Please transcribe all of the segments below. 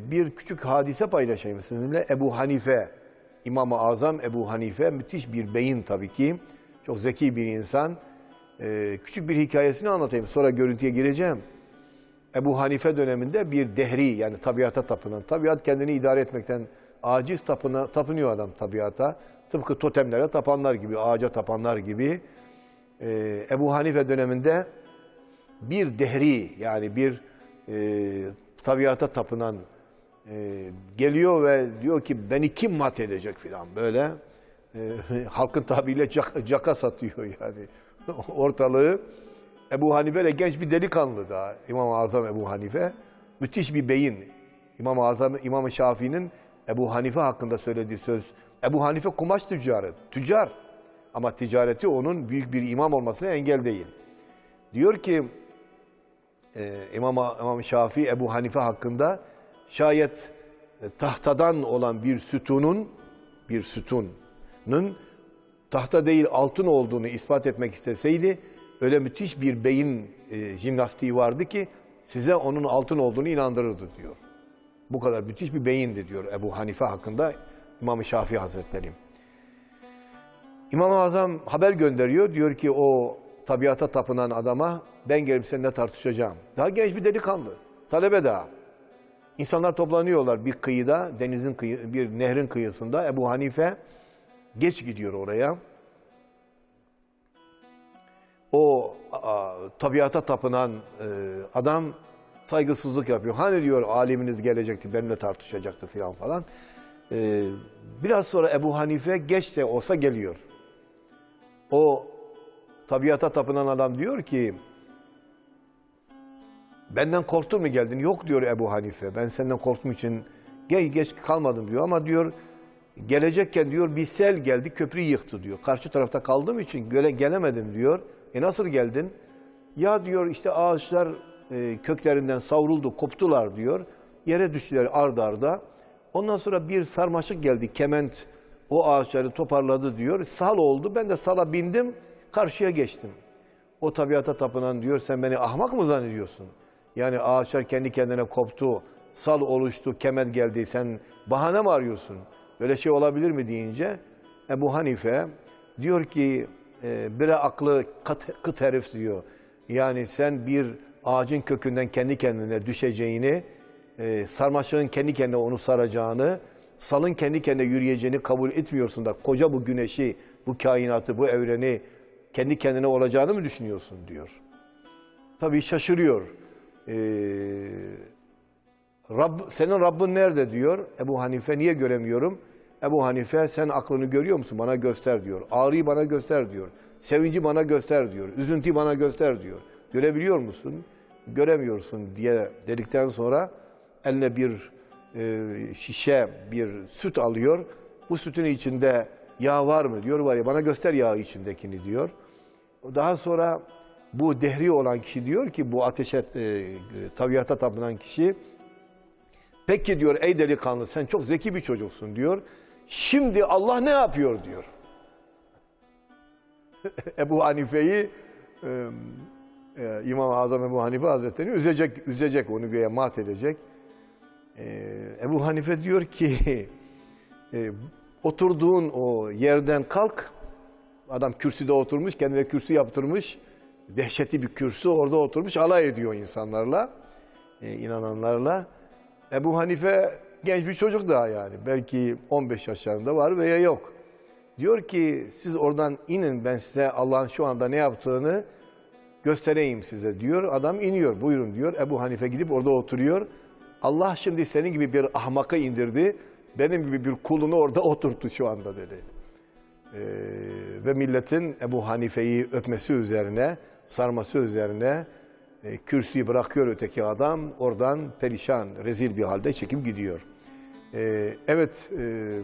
Bir küçük hadise paylaşayım sizinle. Ebu Hanife, İmam-ı Azam Ebu Hanife müthiş bir beyin tabii ki. Çok zeki bir insan. Ee, küçük bir hikayesini anlatayım. Sonra görüntüye gireceğim. Ebu Hanife döneminde bir dehri yani tabiata tapınan. Tabiat kendini idare etmekten aciz tapına, tapınıyor adam tabiata. Tıpkı totemlere tapanlar gibi, ağaca tapanlar gibi. Ee, Ebu Hanife döneminde bir dehri yani bir e, tabiata tapınan e, geliyor ve diyor ki beni kim mat edecek filan böyle. E, halkın tabiriyle cak, caka satıyor yani ortalığı. Ebu Hanife ile genç bir delikanlı daha İmam-ı Azam Ebu Hanife. Müthiş bir beyin. İmam-ı Azam, İmam-ı Şafii'nin Ebu Hanife hakkında söylediği söz. Ebu Hanife kumaş tüccarı, tüccar. Ama ticareti onun büyük bir imam olmasına engel değil. Diyor ki e, İmam, İmam Şafii Ebu Hanife hakkında şayet e, tahtadan olan bir sütunun bir sütunun tahta değil altın olduğunu ispat etmek isteseydi öyle müthiş bir beyin e, jimnastiği vardı ki size onun altın olduğunu inandırırdı diyor. Bu kadar müthiş bir beyindi diyor Ebu Hanife hakkında İmam Şafii Hazretleri. İmam-ı Azam haber gönderiyor. Diyor ki o tabiata tapınan adama ben gelip seninle tartışacağım. Daha genç bir delikanlı. Talebe daha. İnsanlar toplanıyorlar bir kıyıda, denizin kıyı, bir nehrin kıyısında. Ebu Hanife geç gidiyor oraya. O a, tabiata tapınan e, adam saygısızlık yapıyor. Hani diyor aliminiz gelecekti, benimle tartışacaktı filan falan. E, biraz sonra Ebu Hanife geç de olsa geliyor. O tabiata tapınan adam diyor ki benden korktun mu geldin? Yok diyor Ebu Hanife. Ben senden korktuğum için geç, geç kalmadım diyor ama diyor gelecekken diyor bir sel geldi köprüyü yıktı diyor. Karşı tarafta kaldığım için göle gelemedim diyor. E nasıl geldin? Ya diyor işte ağaçlar e, köklerinden savruldu, koptular diyor. Yere düştüler ard arda. Ondan sonra bir sarmaşık geldi, kement o ağaçları toparladı diyor. Sal oldu, ben de sala bindim, karşıya geçtim. O tabiata tapınan diyor, sen beni ahmak mı zannediyorsun? Yani ağaçlar kendi kendine koptu, sal oluştu, kement geldi, sen bahane mi arıyorsun? Böyle şey olabilir mi deyince Ebu Hanife diyor ki, e, bire aklı kat, kıt herif diyor. Yani sen bir ağacın kökünden kendi kendine düşeceğini, e, sarmaşığın kendi kendine onu saracağını, salın kendi kendine yürüyeceğini kabul etmiyorsun da koca bu güneşi, bu kainatı, bu evreni kendi kendine olacağını mı düşünüyorsun diyor. Tabii şaşırıyor. Ee, Rabb, senin Rabbin nerede diyor. Ebu Hanife niye göremiyorum? Ebu Hanife sen aklını görüyor musun? Bana göster diyor. Ağrıyı bana göster diyor. Sevinci bana göster diyor. Üzüntüyü bana göster diyor. Görebiliyor musun? Göremiyorsun diye dedikten sonra eline bir e, şişe bir süt alıyor. Bu sütün içinde yağ var mı diyor. Var ya bana göster yağı içindekini diyor. Daha sonra bu dehri olan kişi diyor ki bu ateşe e, tabiata tapınan kişi peki diyor ey delikanlı sen çok zeki bir çocuksun diyor. Şimdi Allah ne yapıyor diyor. Ebu Hanife'yi e, e, İmam-ı Azam Ebu Hanife Hazretleri üzecek, üzecek onu göğe mat edecek. Ee, Ebu Hanife diyor ki e, oturduğun o yerden kalk. Adam kürsüde oturmuş, kendine kürsü yaptırmış. Dehşetli bir kürsü orada oturmuş, alay ediyor insanlarla, e, inananlarla. Ebu Hanife genç bir çocuk daha yani. Belki 15 yaşlarında var veya yok. Diyor ki siz oradan inin ben size Allah'ın şu anda ne yaptığını göstereyim size diyor. Adam iniyor buyurun diyor. Ebu Hanife gidip orada oturuyor. Allah şimdi senin gibi bir ahmaka indirdi. Benim gibi bir kulunu orada oturttu şu anda dedi. Ee, ve milletin Ebu Hanife'yi öpmesi üzerine, sarması üzerine e, kürsüyü bırakıyor öteki adam. Oradan perişan, rezil bir halde çekip gidiyor. Ee, evet, e,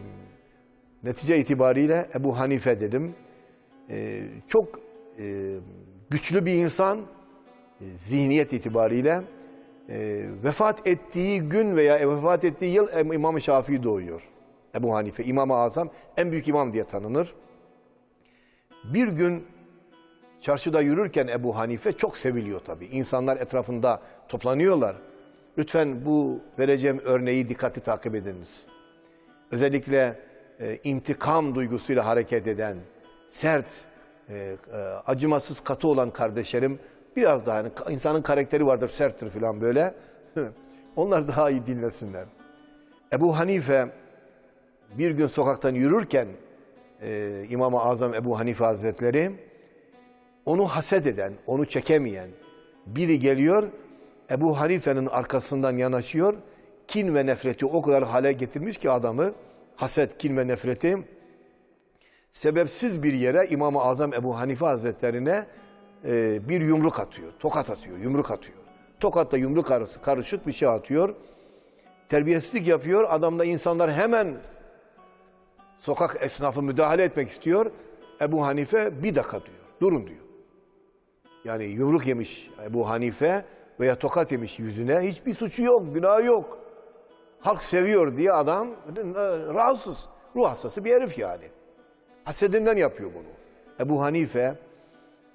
netice itibariyle Ebu Hanife dedim. Ee, çok e, güçlü bir insan, e, zihniyet itibariyle. E, vefat ettiği gün veya vefat ettiği yıl İmam-ı Şafii doğuyor. Ebu Hanife, İmam-ı Azam en büyük imam diye tanınır. Bir gün çarşıda yürürken Ebu Hanife çok seviliyor tabii. İnsanlar etrafında toplanıyorlar. Lütfen bu vereceğim örneği dikkatli takip ediniz. Özellikle e, intikam duygusuyla hareket eden, sert, e, e, acımasız katı olan kardeşlerim biraz daha hani insanın karakteri vardır serttir falan böyle. Onlar daha iyi dinlesinler. Ebu Hanife bir gün sokaktan yürürken e, İmam-ı Azam Ebu Hanife Hazretleri onu haset eden, onu çekemeyen biri geliyor, Ebu Hanife'nin arkasından yanaşıyor. Kin ve nefreti o kadar hale getirmiş ki adamı, haset, kin ve nefreti sebepsiz bir yere İmam-ı Azam Ebu Hanife Hazretlerine e, bir yumruk atıyor, tokat atıyor, yumruk atıyor. Tokatla yumruk arası karışık bir şey atıyor. Terbiyesizlik yapıyor. Adamda insanlar hemen sokak esnafı müdahale etmek istiyor. Ebu Hanife bir dakika diyor. Durun diyor. Yani yumruk yemiş Ebu Hanife veya tokat yemiş yüzüne. Hiçbir suçu yok, günahı yok. Halk seviyor diye adam rahatsız. Ruh hastası bir herif yani. Hasedinden yapıyor bunu. Ebu Hanife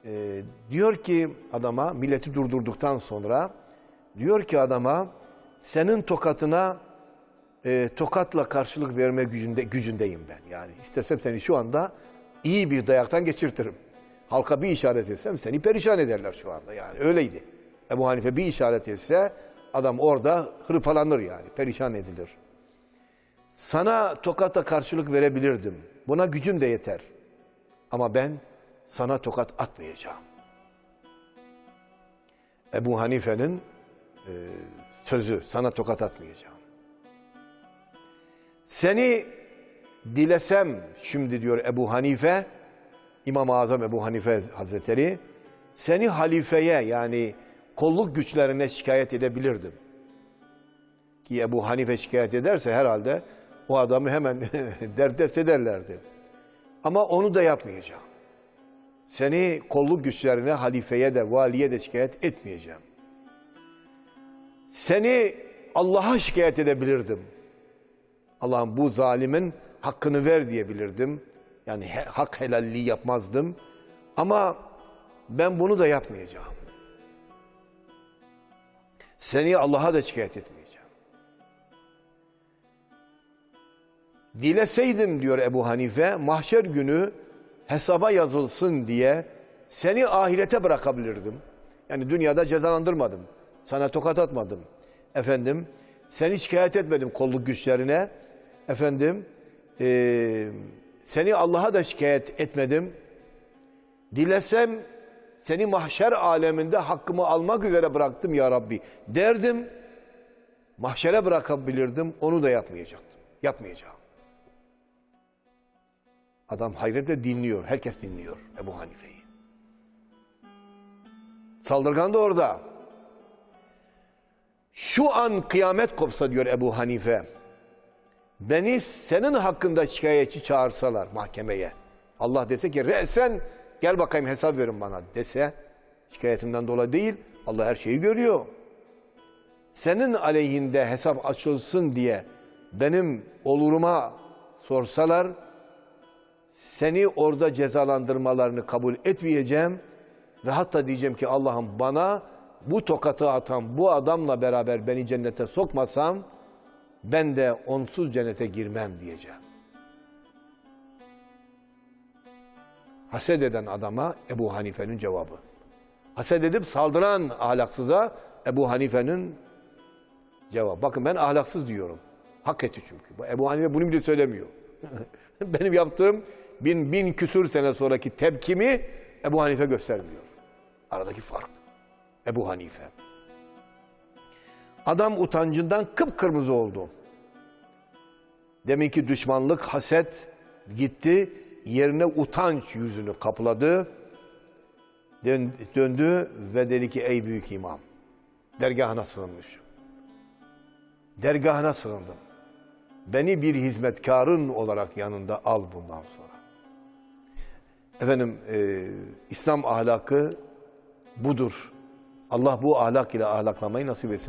e, diyor ki adama, milleti durdurduktan sonra diyor ki adama senin tokatına e, tokatla karşılık verme gücünde, gücündeyim ben. Yani istesem seni şu anda iyi bir dayaktan geçirtirim. Halka bir işaret etsem seni perişan ederler şu anda yani öyleydi. Ebu Hanife bir işaret etse adam orada hırpalanır yani perişan edilir. Sana tokata karşılık verebilirdim. Buna gücüm de yeter. Ama ben sana tokat atmayacağım. Ebu Hanife'nin e, sözü sana tokat atmayacağım. Seni dilesem şimdi diyor Ebu Hanife, İmam-ı Azam Ebu Hanife Hazretleri, seni halifeye yani kolluk güçlerine şikayet edebilirdim. Ki Ebu Hanife şikayet ederse herhalde o adamı hemen derdest ederlerdi. Ama onu da yapmayacağım. Seni kolluk güçlerine, halifeye de, valiye de şikayet etmeyeceğim. Seni Allah'a şikayet edebilirdim. Allah'ım bu zalimin hakkını ver diyebilirdim. Yani he- hak helalliği yapmazdım. Ama ben bunu da yapmayacağım. Seni Allah'a da şikayet etmeyeceğim. Dileseydim diyor Ebu Hanife, mahşer günü hesaba yazılsın diye seni ahirete bırakabilirdim. Yani dünyada cezalandırmadım. Sana tokat atmadım. Efendim, seni şikayet etmedim kolluk güçlerine. Efendim, eee, seni Allah'a da şikayet etmedim. Dilesem seni mahşer aleminde hakkımı almak üzere bıraktım ya Rabbi derdim. Mahşere bırakabilirdim, onu da yapmayacaktım. Yapmayacağım. Adam hayretle dinliyor, herkes dinliyor Ebu Hanife'yi. Saldırgan da orada. Şu an kıyamet kopsa diyor Ebu Hanife. Beni senin hakkında şikayetçi çağırsalar mahkemeye. Allah dese ki sen gel bakayım hesap verin bana dese şikayetimden dolayı değil Allah her şeyi görüyor. Senin aleyhinde hesap açılsın diye benim oluruma sorsalar seni orada cezalandırmalarını kabul etmeyeceğim ve hatta diyeceğim ki Allah'ım bana bu tokatı atan bu adamla beraber beni cennete sokmasam ben de onsuz cennete girmem diyeceğim. Haset eden adama Ebu Hanife'nin cevabı. Haset edip saldıran ahlaksıza Ebu Hanife'nin cevabı. Bakın ben ahlaksız diyorum. Hak etti çünkü. Bu Ebu Hanife bunu bile söylemiyor. Benim yaptığım bin, bin küsür sene sonraki tepkimi Ebu Hanife göstermiyor. Aradaki fark. Ebu Hanife. Adam utancından kıpkırmızı oldu. Demek ki düşmanlık, haset gitti. Yerine utanç yüzünü kapladı. Dön- Döndü ve dedi ki ey büyük imam. Dergahına sığınmışım. Dergahına sığındım. Beni bir hizmetkarın olarak yanında al bundan sonra. Efendim e, İslam ahlakı budur. Allah bu ahlak ile ahlaklamayı nasip etsin.